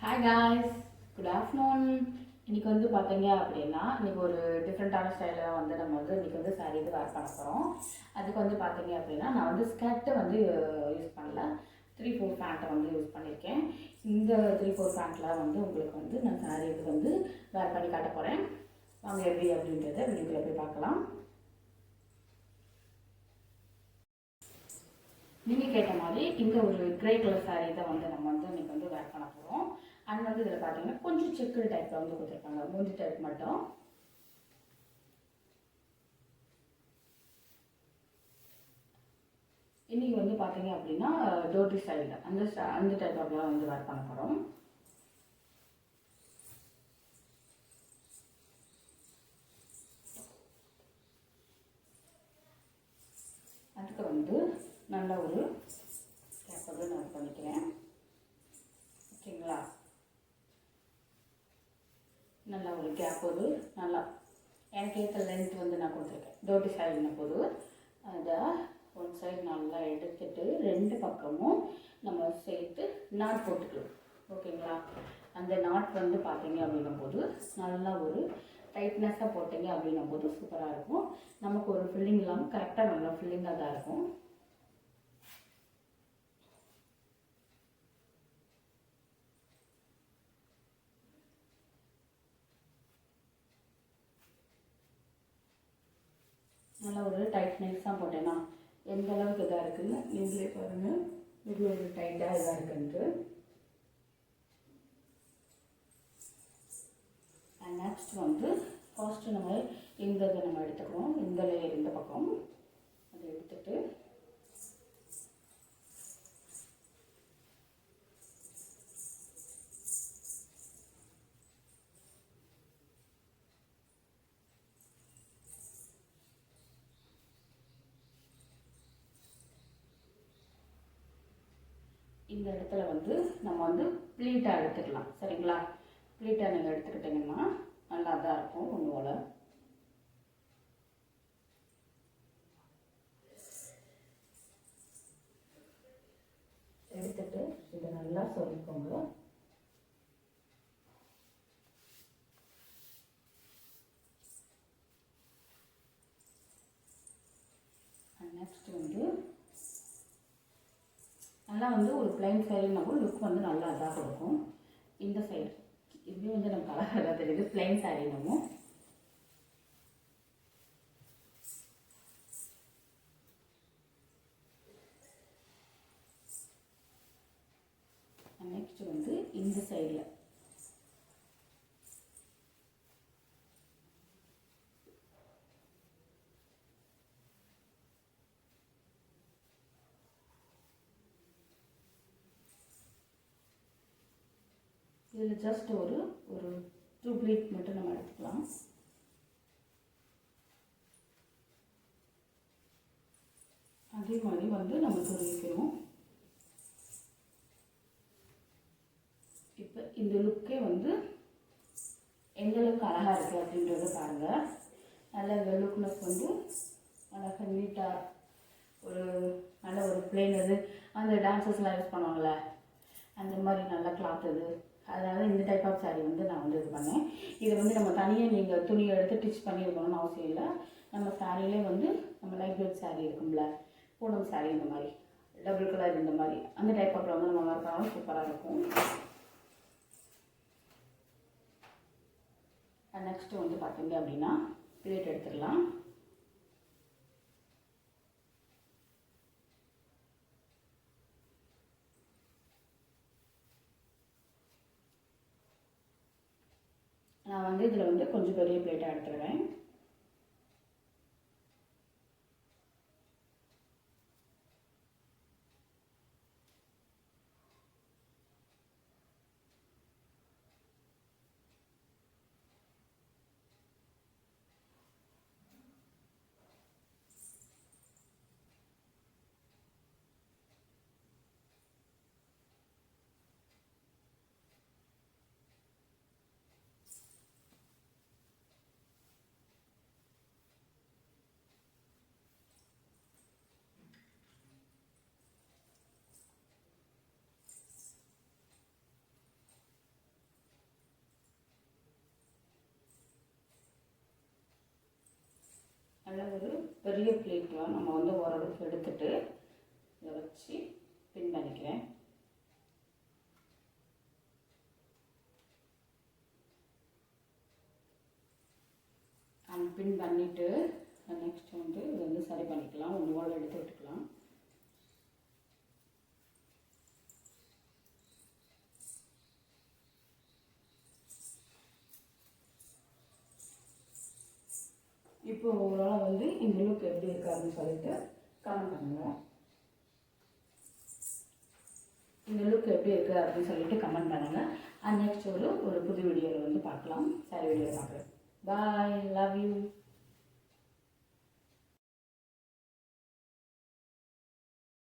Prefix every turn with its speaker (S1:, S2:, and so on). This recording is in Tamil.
S1: ஹாய் காய்ஸ் குட் ஆஃப்டர்நூன் இன்னைக்கு வந்து பார்த்தீங்க அப்படின்னா இன்னைக்கு ஒரு டிஃப்ரெண்ட்டான ஸ்டைலில் வந்து நம்ம வந்து இன்றைக்கி வந்து சாரி இது வேர் பண்ண போகிறோம் அதுக்கு வந்து பார்த்தீங்க அப்படின்னா நான் வந்து ஸ்கர்ட்டை வந்து யூஸ் பண்ணல. த்ரீ ஃபோர் பேண்ட்டை வந்து யூஸ் பண்ணியிருக்கேன் இந்த த்ரீ ஃபோர் பேண்ட்டில் வந்து உங்களுக்கு வந்து நான் சாரி இது வந்து வேர் பண்ணி காட்ட போகிறேன் வாங்க எப்படி அப்படின்றத வீடியோக்குள்ளே போய் பார்க்கலாம். நீங்கள் கேட்ட மாதிரி இந்த ஒரு கிரே கலர் சாரீ தான் வந்து நம்ம வந்து இன்றைக்கி வந்து வேர் பண்ண போகிறோம் அண்ட் வந்து இதில் பார்த்தீங்கன்னா கொஞ்சம் செக்குடு டைப்பில் வந்து கொடுத்துருக்காங்க. மூஞ்சி டைப் மட்டும். இன்றைக்கி வந்து பார்த்தீங்க அப்படின்னா டோட்டி ஸ்டைலில் அந்த அந்த டைப் அப்படிலாம் வந்து வேர் பண்ண போகிறோம் அதுக்கு வந்து நல்ல ஒரு கேப் வந்து நான் பண்ணிக்கிறேன் ஓகேங்களா நல்லா ஒரு கேப் ஒரு நல்லா எனக்கு ஏற்ற லென்த் வந்து நான் கொடுத்துருக்கேன். தோட்டி சைடுன போது. அதை ஒன் சைடு நல்லா எடுத்துட்டு ரெண்டு பக்கமும் நம்ம சேர்த்து நாட் போட்டுக்கலாம். ஓகேங்களா அந்த நாட் வந்து பார்த்தீங்க அப்படின்னும் போது நல்லா ஒரு டைட்னஸாக போட்டீங்க அப்படின்னும் போது சூப்பராக இருக்கும். நமக்கு ஒரு ஃபில்லிங் இல்லாமல் கரெக்டாக நல்லா ஃபில்லிங்காக தான் இருக்கும். நல்லா ஒரு டைட் நெக்ஸாக போட்டேன்னா எந்த அளவுக்கு இதாக இருக்குன்னு நீங்களே பாருங்கள் இது ஒரு டைட்டாக இதாக இருக்குன்ட்டு. அண்ட் நெக்ஸ்ட் வந்து ஃபர்ஸ்ட்டு நம்ம இந்த இதை நம்ம எடுத்துக்கிறோம் இந்த லேயர் இந்த பக்கம். இந்த இடத்துல வந்து நம்ம வந்து ப்ளீட்டாக எடுத்துக்கலாம். சரிங்களா? ப்ளீட்டாக நீங்கள் எடுத்துக்கிட்டிங்கன்னா நல்லா தான் இருக்கும் ஒன்று போல். எடுத்துட்டு இதை நல்லா சொல்லிக்கோங்க நெக்ஸ்ட் வந்து நல்லா வந்து ஒரு பிளைன் கூட லுக் வந்து நல்லா இதாக கொடுக்கும். இந்த சைடு இதுவே வந்து நம்ம அழகாக தெரியுது. பிளைன் சேரீனமும் நெக்ஸ்ட் வந்து இந்த சைடில் இதில் ஜஸ்ட் ஒரு ஒரு டூ பிளேட் மட்டும் நம்ம எடுத்துக்கலாம். அதே மாதிரி வந்து நம்ம துணிக்கணும் இப்போ இந்த லுக்கே வந்து எந்த அளவுக்கு அழகாக இருக்குது அப்படின்றத பாருங்கள் நல்ல இந்த லுக்னஸ் வந்து அழகாக நீட்டாக ஒரு நல்ல ஒரு பிளேன் அது. அந்த டான்சஸ்லாம் யூஸ் பண்ணுவாங்கள்ல அந்த மாதிரி நல்ல கிளாத் அது. அதனால இந்த டைப் ஆஃப் saree வந்து நான் வந்து இது பண்ணேன். இதை வந்து நம்ம தனியாக நீங்கள் துணியை எடுத்து டிச் பண்ணியிருக்கணும்னு அவசியம் இல்லை. நம்ம சாரிலே வந்து நம்ம லைட் வெயிட் saree இருக்கும்ல பூனம் saree இந்த மாதிரி டபுள் கலர் இந்த மாதிரி அந்த டைப் ஆஃப் வந்து நம்ம இருக்காங்க சூப்பராக இருக்கும். நெக்ஸ்ட்டு வந்து பார்த்தீங்க அப்படின்னா பிளேட் எடுத்துடலாம் நான் வந்து இதில் வந்து கொஞ்சம் பெரிய பிளேட்டாக எடுத்துருவேன் நல்ல ஒரு பெரிய பிளேட்டில் நம்ம வந்து ஓரளவுக்கு எடுத்துட்டு இதை வச்சு பின் பண்ணிக்கிறேன். பின் பண்ணிவிட்டு நெக்ஸ்ட் வந்து இது வந்து சரி பண்ணிக்கலாம். ஒன்று போல் எடுத்து விட்டுக்கலாம். இப்போ உங்களால் வந்து இந்த லுக் எப்படி இருக்காருன்னு சொல்லிட்டு கமெண்ட் பண்ணுங்கள் இந்த லுக் எப்படி இருக்குது அப்படின்னு சொல்லிட்டு கமெண்ட் பண்ணுங்கள் அண்ட் நெக்ஸ்ட் ஒரு ஒரு புது வீடியோவில் வந்து பார்க்கலாம். சாரி வீடியோ பார்க்குறேன் பாய் லவ் யூ